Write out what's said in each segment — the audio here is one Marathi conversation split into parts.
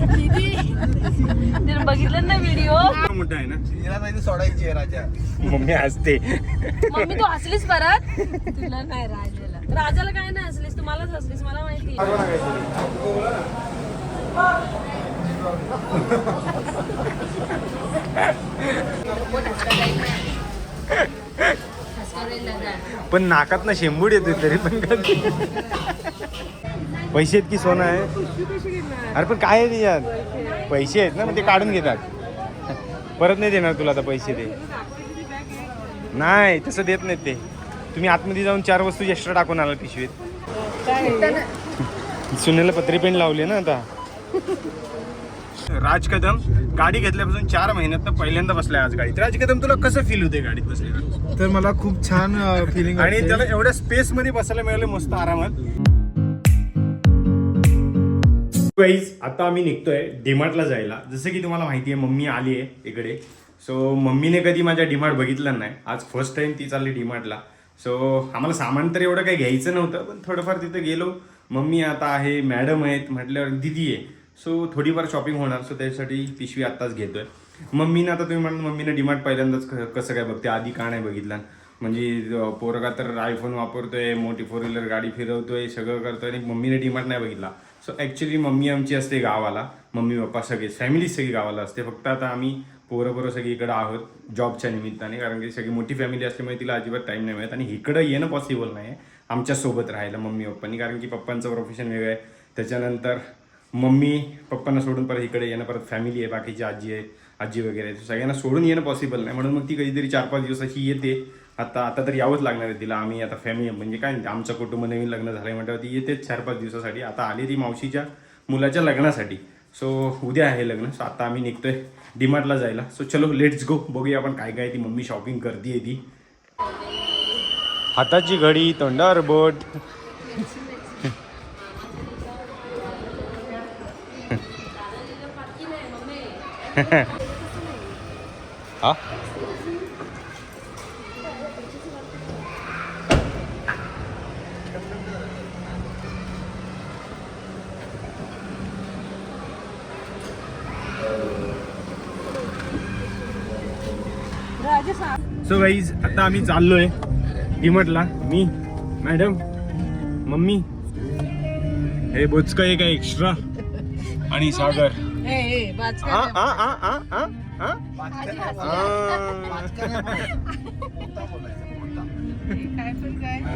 तिने बघितलं ना व्हिडिओ मोठा आहे ना? हिला नाही सोडायची आहे राजा. मम्मी हसते. मम्मी तू हसलीस परत? तुला नाही राजाला. राजाला काय नाही हसलीस? तू मलाच हसलीस मला माहिती पण नाकात ना शेंबूड येते तरी पण पैसे आहेत की सोनं आहे? अरे पण काय आहे यात पैसे आहेत ना मग ते काढून घेतात. परत नाही देणार तुला आता पैसे ते. नाही तसं देत नाहीत ते. तुम्ही आतमध्ये जाऊन चार वस्तू एक्स्ट्रा टाकून आला पिशवीत. सुनेला पत्री पेंट लावली ना आता. राज कदम गाडी घेतल्यापासून चार महिन्यात पहिल्यांदा बसलाय आज गाडीत. राज कदम तुला कसं फील होते गाडीत बसलेला? तर मला खूप छान फिलिंग आणि त्याला एवढ्या स्पेस मध्ये बसायला मिळाले मस्त आरामात. गाईज आता आम्ही निघतोय डीमार्टला जायला. जसं की तुम्हाला माहिती आहे मम्मी आली आहे इकडे. सो मम्मीने कधी माझ्या डीमार्ट बघितलं नाही. आज फर्स्ट टाइम ती चालली डीमार्टला सो आम्हाला सामान तर एवढं काही घ्यायचं नव्हतं पण थोडंफार तिथे गेलो. मम्मी आता आहे मॅडम आहेत म्हटल्यावर दिदी आहे. सो थोडीफार शॉपिंग होणार सो त्याच्यासाठी पिशवी आत्ताच घेतोय. मम्मीनं आता तुम्ही म्हणाल मम्मीनं डिमांड पहिल्यांदाच क- कसं काय बघते? आधी का नाही बघितलं? म्हणजे पोरगा तर आयफोन वापरतोय मोठी फोर व्हीलर गाडी फिरवतोय सगळं करतोय आणि मम्मीने डिमांड नाही बघितला. सो ॲक्च्युली मम्मी आमची असते गावाला. मम्मी पप्पा सगळे फॅमिली सगळी गावाला असते. फक्त आता आम्ही पोरं पोरं सगळी इकडं आहोत जॉबच्या निमित्ताने. कारण की सगळी मोठी फॅमिली असल्यामुळे तिला अजिबात टाईम नाही मिळत. आणि इकडं येणं पॉसिबल नाही आहे आमच्यासोबत राहायला मम्मी पप्पांनी. कारण की पप्पांचं प्रोफेशन वेगळं आहे. त्याच्यानंतर मम्मी पप्पांना सोडून परत इकडे येणं परत फॅमिली आहे बाकीची आजी आहे आजी वगैरे आहे. सगळ्यांना सोडून येणं पॉसिबल नाही. म्हणून मग ती कधीतरी चार पाच दिवसाची येते. आता आता तर यावंच लागणार आहे तिला. आम्ही आता फॅमिली म्हणजे काय नाही, आमचं कुटुंब नवीन लग्न झालं म्हटल्यावर ती येतेच चार पाच दिवसासाठी. आता आली ती मावशीच्या मुलाच्या लग्नासाठी. सो उद्या आहे लग्न. सो आता आम्ही निघतोय डीमार्टला जायला. सो चलो लेट्स गो बघूया आपण काय काय ती मम्मी शॉपिंग करते ती. हाताची घडी तोंडावर बोट. हा? सो गाईज आता आम्ही चाललोय. डिमटला मी मॅडम मम्मी. हे बोचक एक आहे एक्स्ट्रा. आणि सागर.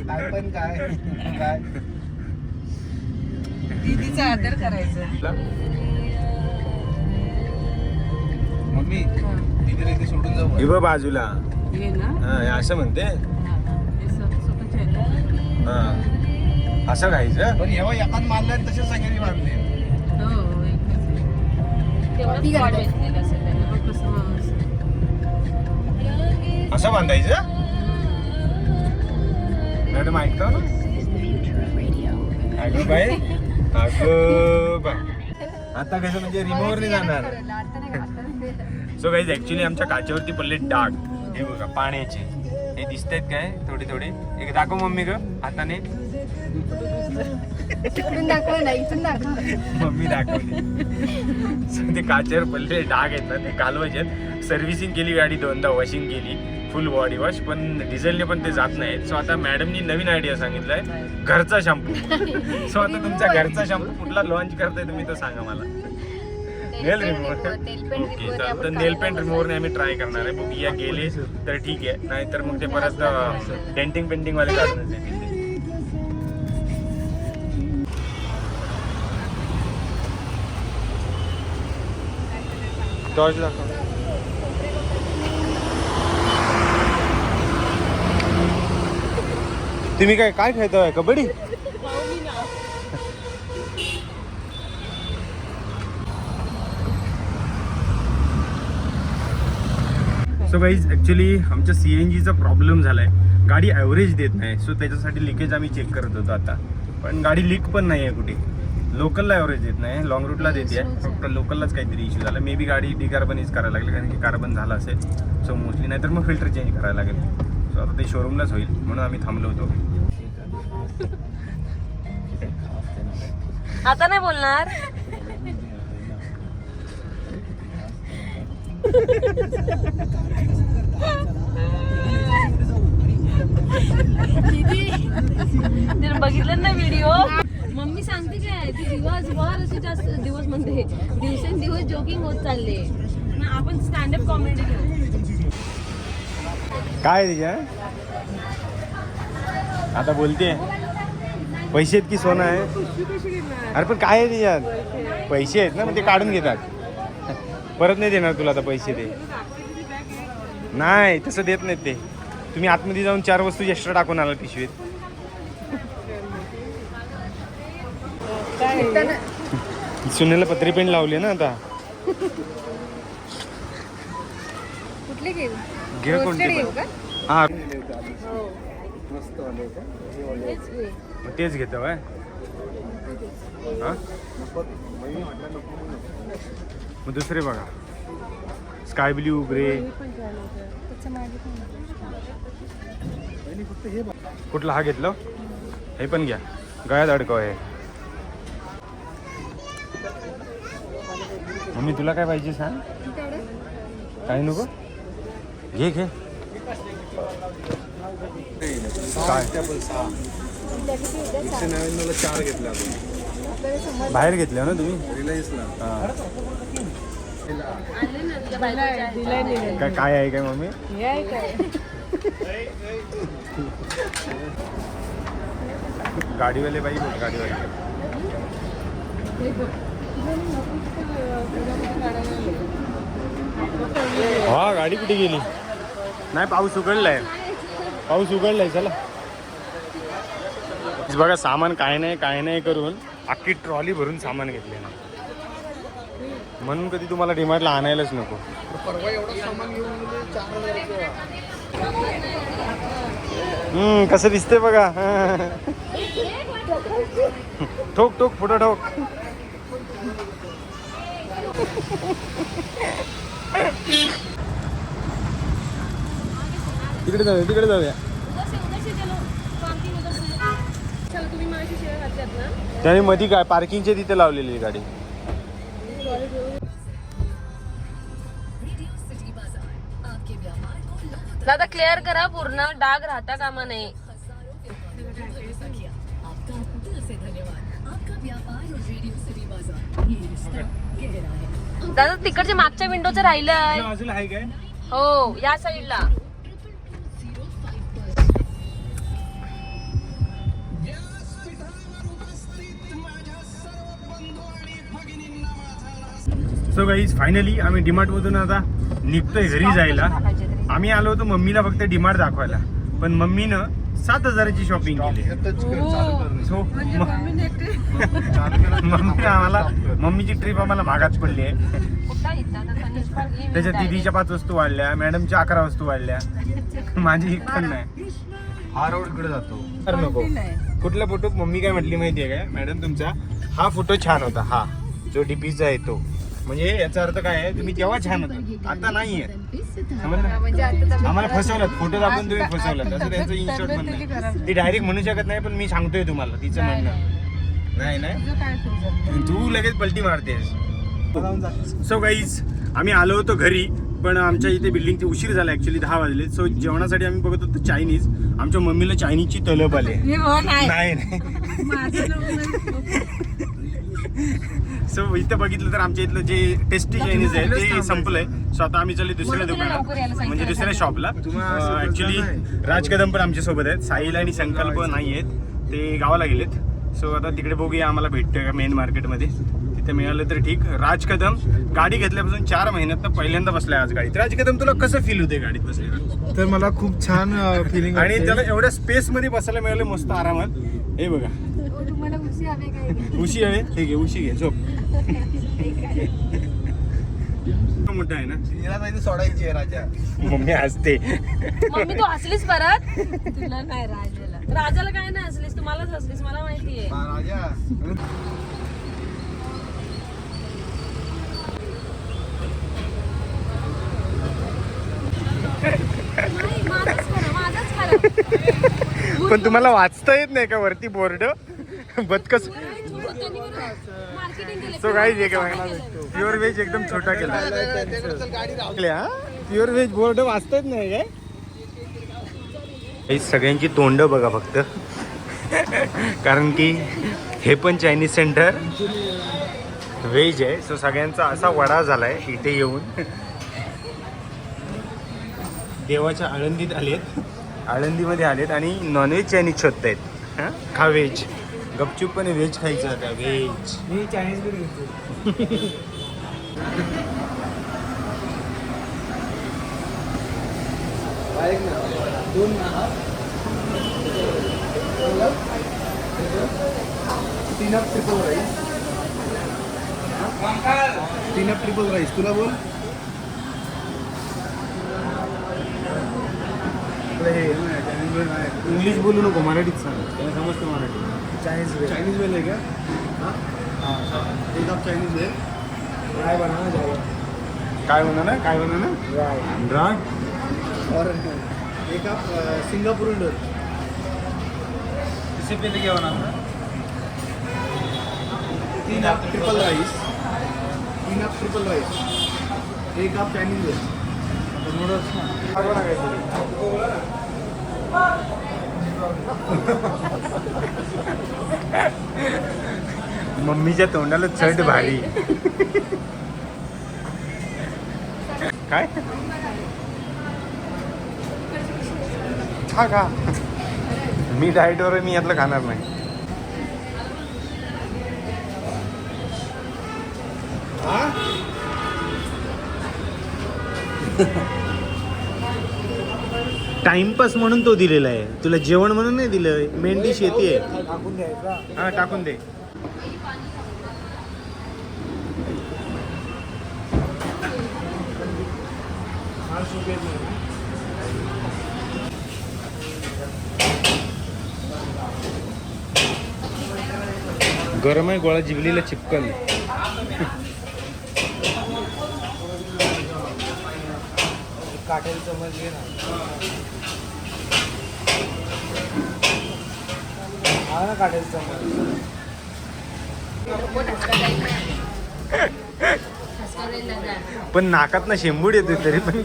काय पण काय. काय दीदीचा आदर करायचा. मम्मी तिथे इथे सोडून जाऊ हे बघ बाजूला. ये ना. हा, हे असं म्हणते. हे? हा. असं खायचं पण एव्हा एकात मारल्यात तसे सगळ्यांनी मारले असं बांधायचं? मॅडम ऐकतो? ना अगं बाय अगं बाय आता कसं म्हणजे रिमोवर नाही जाणार. सो काही ऍक्च्युली आमच्या काचेवरती पडले डाग. हे बघा पाण्याचे. हे दिसत आहेत काय? थोडे थोडे. एक दाखव मम्मी ग हाताने. इकडून दाखवा ना इथून दाखवा. मम्मी दाखवली. ते काचेवर पडलेले डाग आहेत ना ते कालवायचे सर्व्हिसिंग केली गाडी दोनदा वॉशिंग केली फुल बॉडी वॉश पण डिझेलने पण ते जात नाहीत. सो आता मॅडमनी नवीन आयडिया सांगितलाय घरचा शॅम्पू सो आता तुमचा घरचा शॅम्पू कुठला लॉन्च करताय तुम्ही तो सांगा मला. नेल रिमूव्हर ओके तर नेल पेंट रिमूव्हरने आम्ही ट्राय करणार आहे. बघूया गेले तर ठीक आहे. नाहीतर मग ते परत डेंटिंग पेंटिंग वाले काढून दाखव तुम्ही काय काय खेळताय? कबड्डी? सो गाईज ॲक्च्युली आमच्या सी एन जीचा प्रॉब्लेम झाला आहे गाडी ॲव्हरेज देत नाही. सो त्याच्यासाठी लिकेज आम्ही चेक करत होतो आता. पण गाडी लीक पण नाही आहे कुठे. लोकलला ॲव्हरेज येत नाही. लॉंग रूटला देते फक्त लोकललाच काहीतरी इश्यू झाला. मे बी गाडी डिकार्बनाइज करायला लागेल कारण की कार्बन झाला असेल. सो मोस्टली नाहीतर मग फिल्टर चेंज करायला लागेल. सो आता ते शोरूमलाच होईल. म्हणून आम्ही थांबलो होतो. आता नाही बोलणार. बघितलं ना व्हिडिओ मम्मी सांगते काय ती दिवसभर असे जास्त दिवस म्हणते दिवसेंदिवस जोकिंग होत चालले. मग आपण स्टँडअप कॉमेडी घेऊ. काय आहे तिच्या? आता बोलते. पैसे आहेत की सोनं आहे? अरे पण काय आहे तिच्यात पैसे आहेत ना मग ते काढून घेतात. परत नाही देणार तुला आता पैसे ते. नाही तसं देत नाहीत ते. तुम्ही आतमध्ये जाऊन चार वस्तू एक्स्ट्रा टाकून आला पिशवीत सुनेला पत्री पेंट लावली ना आता. कुठले घेऊ? घे कोणते हा. तेच घेतो काय हा? मग दुसरे बघा. Sky blue grey. कुठला हा घेतलं? हे पण घ्या. गळ्यात अडकव आहे मम्मी तुला काय पाहिजे सांग? काही नको? घे घे. काय? एकशे नव्याण्णवला चार घेतला आपण बाहेर घेतल्या हो ना तुम्ही? रिलायन्सला काय काय आहे काय मम्मी? गाडीवाले बाई बोल गाडीवाले. हा गाडी कुठे गेली? नाही पाऊस उघडलाय. पाऊस उघडलाय चला. बघा सामान काय नाही काय नाही करून अख्खी ट्रॉली भरून सामान घेतले ना म्हणून कधी तुम्हाला डिमार्टला आणायलाच नको. परवा एवढं सामान घेऊन गेले चार हजाराचं. हम्म कसं दिसतंय बघा. ठोक ठोक फोटो ठोक. तिकडे जाऊया तिकडे जाऊया. त्याने मधी काय पार्किंगच्या तिथे लावलेली गाडी. दादा क्लिअर करा पूर्ण डाग राहता कामा नाही दादा तिकडच्या मागच्या विंडोचं राहिलंय. बाजूला आहे काय? हो या साईडला सो गाईज फायनली आम्ही डीमार्ट मधून आता निघतोय घरी जायला. आम्ही आलो होतो मम्मीला फक्त डीमार्ट दाखवायला. पण मम्मीनं सात हजाराची शॉपिंग केली. टच कर चालू कर सो चालू केलं मम्मी आम्हाला मम्मीची ट्रिप आम्हाला भागात पडली आहे. direct. दिदीच्या पाच वस्तू वाढल्या मॅडमच्या अकरा वस्तू वाढल्या. माझी एक पण नाही. हा रोड इकडे जातो. तर नको. कुठल्या फोटो मम्मी काय म्हटली माहितीये काय? मॅडम तुमचा हा फोटो छान होता. हा जो डीपीचा आहे तो. म्हणजे याचा अर्थ काय आहे? तुम्ही तेव्हा छान होता. आता म्हणजे आता तर आम्हाला फसवलं. फोटो दाखवून तुम्ही फसवलं. असं त्यांचं इन्शॉट म्हणणं. ती डायरेक्ट म्हणू शकत नाही पण मी सांगतोय तुम्हाला. तिचं म्हणणं. नाही. नाही तू लगेच पलटी मारतेस. सो गाईज आम्ही आलो होतो घरी पण आमच्या इथे बिल्डिंगचे उशीर झाला ऍक्च्युली दहा वाजले. सो जेवणासाठी आम्ही बघत होतो चायनीज आमच्या मम्मीला चायनीजची तलब आली. नाही सो इथं बघितलं तर आमच्या इथलं जे टेस्टी चायनीज आहे ते संपलंय. सो आता आम्ही चालले दुसऱ्या दुकानात. म्हणजे दुसऱ्या शॉपला ऍक्च्युली राज कदम पण आमच्यासोबत आहेत. साहिल आणि संकल्प नाही आहेत. ते गावाला गेलेत. सो आता तिकडे बघूया आम्हाला भेटतोय का मेन मार्केटमध्ये तिथे मिळालं तर ठीक. राज कदम गाडी घेतल्यापासून चार महिन्यात पहिल्यांदा बसलाय आज गाडीत. राज कदम तुला कसं फील होते गाडीत बसले तर मला खूप छान फिलिंग आणि त्याला एवढ्या स्पेस मध्ये बसायला मिळालं मस्त आरामात. हे बघा. उशी हवे काय? उशी हवे? हे घे उशी घे झोप. मोठा आहे ना? सोडायची आहे राजा. मम्मी हसते. मम्मी तू हसलीस परत? तुला नाही राजाला. राजाला काय नाही हसलीस? तुम्हालाच हसलीस मला माहितीये राजा. नाही, माझंच खरं माझंच खरं. पण तुम्हाला वाचता येत नाही का वरती बोर्ड? बदकस. सो काही जे प्युअर व्हेज एकदम छोटा केला. प्युअर व्हेज बोर्ड वाचता येत नाही काय? हे सगळ्यांची तोंड बघा फक्त. कारण की हे पण चायनीज सेंटर व्हेज आहे. सो सगळ्यांचा असा वडा झालाय इथे येऊन. देवाच्या आळंदीत आलेत. आळंदीमध्ये आलेत आणि नॉनव्हेज चायनीज शोधतायत हां? खा व्हेज गपचूपपणे व्हेज खायचं आता व्हेज मी चायनीज बिल घेतो. ऐक ना दोन तीन अप ट्रिपल राईस तीन अप ट्रिपल राईस तुला बोल. हे इंग्लिश बोलू नको मराठीत सांग. त्याला समजतं मराठी. चायनीज वेल चायनीज वेल आहे का हां? हां एक कप चायनीज वेल फ्राय बनाना जाएगा काय म्हणा ना काय म्हणा ना फ्राय ड्राग और एक आप सिंगापुर नूडल किसी पे क्या बनाना तीन आप ट्रिपल राइस तीन आप ट्रिपल राइस एक आप चाइनीज वेज नूडल्स मम्मीच्या तोंडाला चढ भारी. काय? खा खा मी डाएटवर मी यातलं खाणार नाही. टाइमपास म्हणून तो दिलेला आहे. तुला जेवण म्हणून नाही दिलं मेन डिश येते टाकून द्यायचा हा टाकून दे. गरम आहे गोळा जिबलीला चिपकल काटेल चमच घे ना. हा ना काटेल चमच पण नाकात ना शेंबूड येते तरी पण.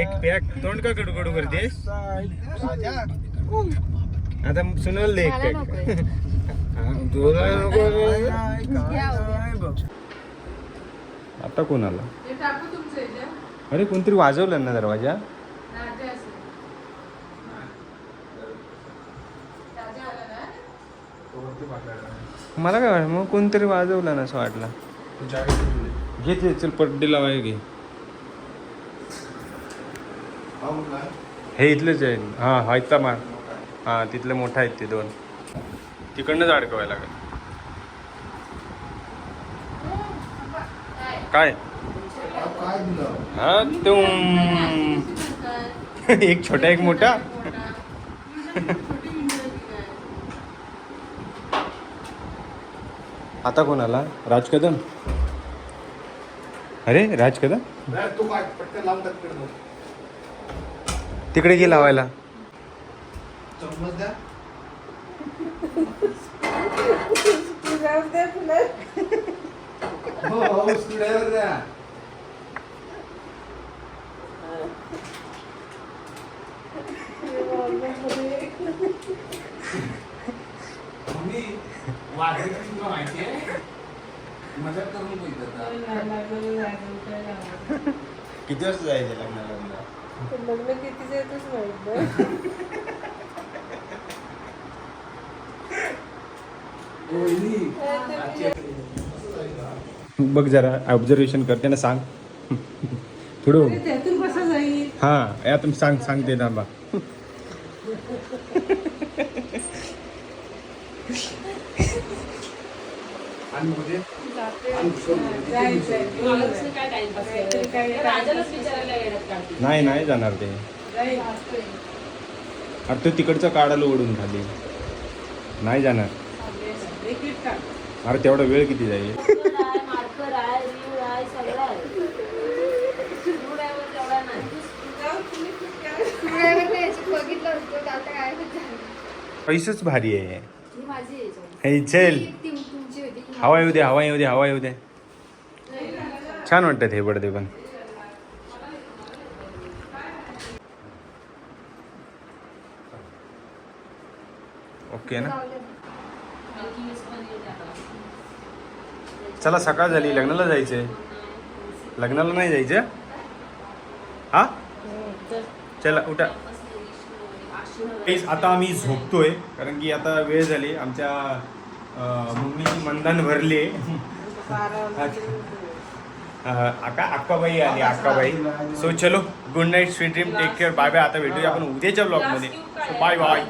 एक पॅक. तोंड का कडू करते राजा. आता सुनल दे मला नकोय. तुला नको. आता अरे कोणतरी वाजवलं ना दरवाजा? राजा असेल. राजा आला ना? मला काय वाटलं मग कोणतरी वाजवलं ना असं वाटलं. घे ते चल पड्डे लावाय घे. हे इथलेच आहे. हां हायता मार. हां तिथले मोठा आहेत ते दोन. तिकडनंच अडकवायला लागेल. काय? हा तो एक छोटा एक मोठा. आता कोण आला राज कदम अरे राज कदम तिकडं. तिकडे गे लावायला? चम्मच द्या. हो हो स्क्रूड्रायव्हर द्या. मम्मी वाजवायची तुला माहिती आहे? मजाक करून बघितलं किती वाजता जायचं लग्नाला? लग्न कितीच येतच माहीत बघ जरा ऑब्झर्वेशन करते ना सांग. पुढं त्यातून कसं जाईल? हां या तुम्ही सांग सांगते ना बा नाही नाही जाणार ते. अरे तो तिकडचं काढायला ओढून खाली. नाही जाणार. अरे तेवढा वेळ किती जाईल? पैसेच भारी आहे. चल. हवा येऊ दे हवा येऊ दे हवा येऊ दे. छान वाटतात हे बडदे पण. ओके ना? चला सकाळ झाली. लग्नाला जायचंय. लग्नाला नाही जायचं? हा? चला उठा. Guys, आता आम्ही झोपतोय कारण की आता वेळ झाली. आमच्या मम्मी मम्मीची मंदान भरली. अक्का अक्काबाई आली अक्काबाई. सो चलो good night sweet dream take care bye bye आता भेटूया आपण उद्याच्या ब्लॉगमध्ये सो बाय बाय